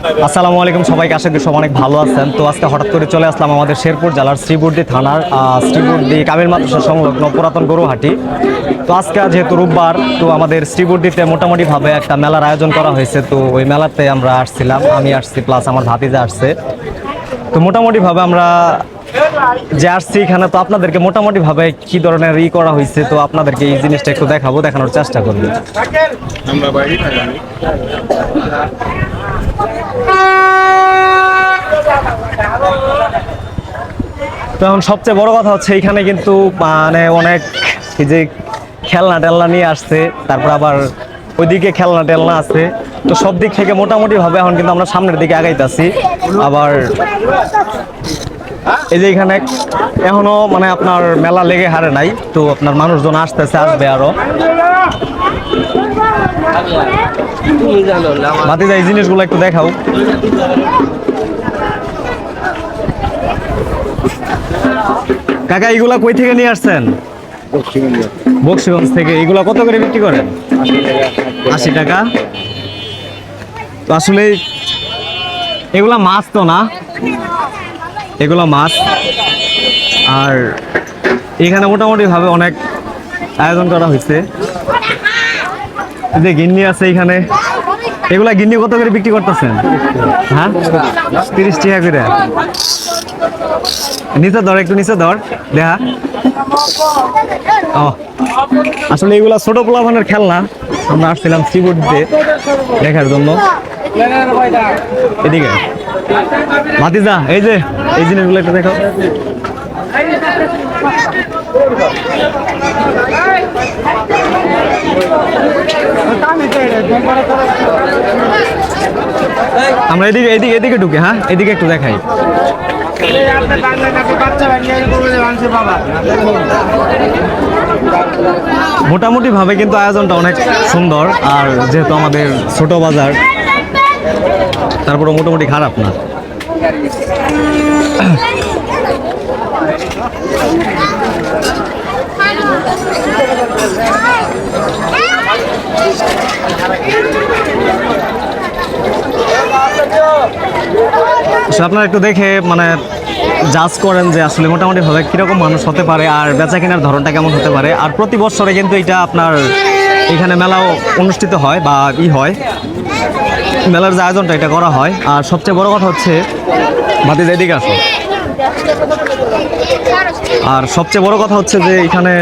আসসালামু আলাইকুম সবাইকে, আশা করি সব অনেক ভালো আছেন। তো আজকে হঠাৎ করে চলে আসলাম আমাদের শেরপুর জেলার শ্রীবর্দী থানার শ্রীবর্দী কামিল মাদ্রাসা সংলগ্ন পুরাতন গরুহাটি। তো আজকে যেহেতু রোববার, তো আমাদের শ্রীবর্দীতে মোটামুটিভাবে একটা মেলার আয়োজন করা হয়েছে। তো ওই মেলাতে আমরা আসছিলাম, আমি আসছি প্লাস আমার ভাতিজা আসছে। তো মোটামুটিভাবে আমরা যে আসছি এখানে, তো আপনাদেরকে মোটামুটিভাবে কি ধরনের ই করা হয়েছে? তো আপনাদেরকে এই জিনিসটা একটু দেখাবো, দেখানোর চেষ্টা করব বাইরে থাকি তো এখন সবচেয়ে বড় কথা হচ্ছে এখানে কিন্তু মানে অনেক এই যে খেলনা টেলনা নিয়ে আসছে, তারপর আবার ওইদিকে খেলনা টেলনা আছে। তো সব দিক থেকে মোটামুটি ভাবে এখন কিন্তু আমরা সামনের দিকে আগাইতেছি। আবার এই যে এখানে এখনও মানে আপনার মেলা লেগে হারে নাই, তো আপনার মানুষজন আসতেছে, আসবে আরও। মাতিদা এই জিনিসগুলো একটু দেখাও। কাকা, এইগুলা কই থেকে নিয়ে আসছেন? বক্সিগঞ্জ থেকে। এইগুলা কত করে বিক্রি করেন? আশি টাকা। তো আসলে এগুলা মাছ তো না? এগুলা মাছ। আর এখানে মোটামুটি ভাবে অনেক আয়োজন করা হয়েছে। যে গিন্নি আছে এখানে। এগুলা গিন্নি কত করে বিক্রি করতেছেন? হ্যাঁ? তিরিশ টাকা করে। নিচে ধর, একটু নিচে ধর দেখা ও, আসলে এগুলা ছোট পোলাভানের খেলনা। আমরা আসছিলাম শ্রীবর্তীতে দেখার জন্য। এদিকে। ভাতিজা এই যে, এই জিনিসগুলো একটু দেখো আমরা এদিকে এদিকে এদিকে ঢুকে হ্যাঁ? এদিকে একটু দেখাই। মোটামুটি ভাবে কিন্তু আয়োজনটা অনেক সুন্দর, আর যেহেতু আমাদের ছোট বাজার তারপরে মোটামুটি খারাপ না। So, আপনারা একটু দেখে মানে জাজ করেন যে আসলে মোটামুটি ভাবে কীরকম মানুষ হতে পারে আর বেচা কেনার ধরনটা কেমন হতে পারে। আর প্রতি বছরে কিন্তু এটা আপনার এখানে মেলাও অনুষ্ঠিত হয় বা ই হয়। মেলার যে আয়োজনটা এটা করা হয়। আর সবচেয়ে বড় কথা হচ্ছে বাতি এদিকে আসো। আর সবচেয়ে বড় কথা হচ্ছে যে এখানে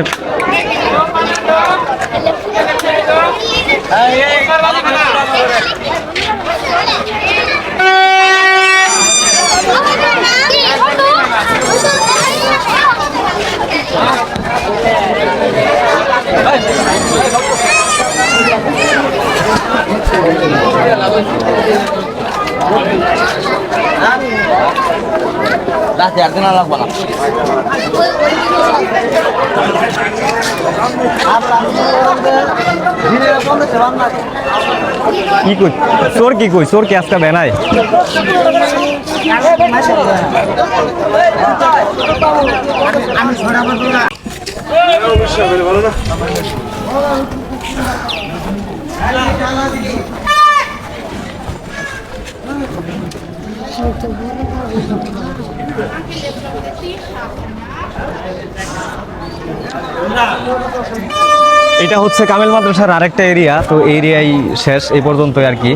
রাতে একদিন লাগবে না। কি কই? চোর কি কই? চোর কি আজকে বেনাই? এটা হচ্ছে কামেল মাদ্রাসার আরেকটা এরিয়া তো এরিয়াই শেষ এই পর্যন্তই আর কি।